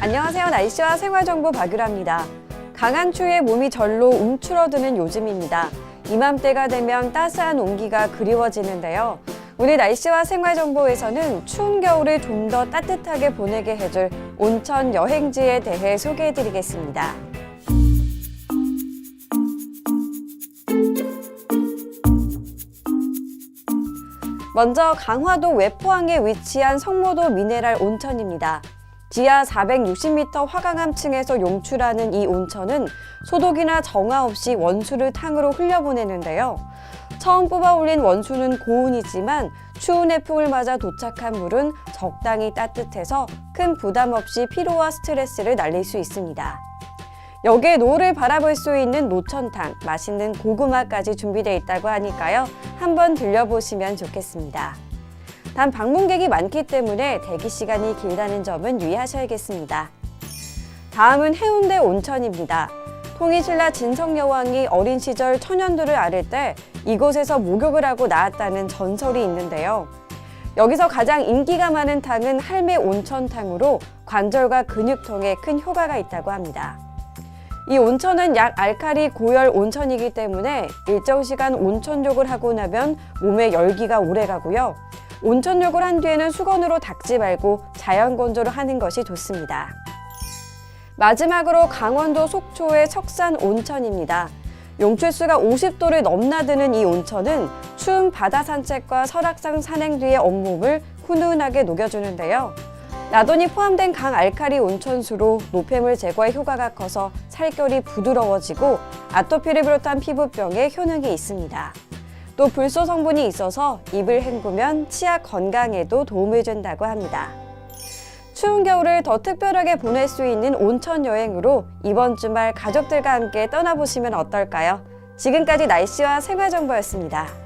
안녕하세요. 날씨와 생활정보 박유라입니다. 강한 추위에 몸이 절로 움츠러드는 요즘입니다. 이맘때가 되면 따스한 온기가 그리워지는데요. 오늘 날씨와 생활정보에서는 추운 겨울을 좀 더 따뜻하게 보내게 해줄 온천 여행지에 대해 소개해드리겠습니다. 먼저 강화도 외포항에 위치한 성모도 미네랄 온천입니다. 지하 460m 화강암층에서 용출하는 이 온천은 소독이나 정화 없이 원수를 탕으로 흘려보내는데요. 처음 뽑아 올린 원수는 고온이지만 추운 해풍을 맞아 도착한 물은 적당히 따뜻해서 큰 부담 없이 피로와 스트레스를 날릴 수 있습니다. 여기에 노을을 바라볼 수 있는 노천탕, 맛있는 고구마까지 준비되어 있다고 하니까요. 한번 들려보시면 좋겠습니다. 단 방문객이 많기 때문에 대기 시간이 길다는 점은 유의하셔야겠습니다. 다음은 해운대 온천입니다. 통일신라 진성여왕이 어린 시절 처녀들을 앓을 때 이곳에서 목욕을 하고 나왔다는 전설이 있는데요. 여기서 가장 인기가 많은 탕은 할매 온천탕으로 관절과 근육통에 큰 효과가 있다고 합니다. 이 온천은 약 알칼리 고열 온천이기 때문에 일정 시간 온천욕을 하고 나면 몸에 열기가 오래 가고요. 온천욕을 한 뒤에는 수건으로 닦지 말고 자연 건조를 하는 것이 좋습니다. 마지막으로 강원도 속초의 석산 온천입니다. 용출수가 50도를 넘나드는 이 온천은 추운 바다 산책과 설악산 산행 뒤의 온몸을 훈훈하게 녹여주는데요. 나돈이 포함된 강 알칼리 온천수로 노폐물 제거에 효과가 커서 살결이 부드러워지고 아토피를 비롯한 피부병에 효능이 있습니다. 또 불소 성분이 있어서 입을 헹구면 치아 건강에도 도움을 준다고 합니다. 추운 겨울을 더 특별하게 보낼 수 있는 온천 여행으로 이번 주말 가족들과 함께 떠나보시면 어떨까요? 지금까지 날씨와 생활정보였습니다.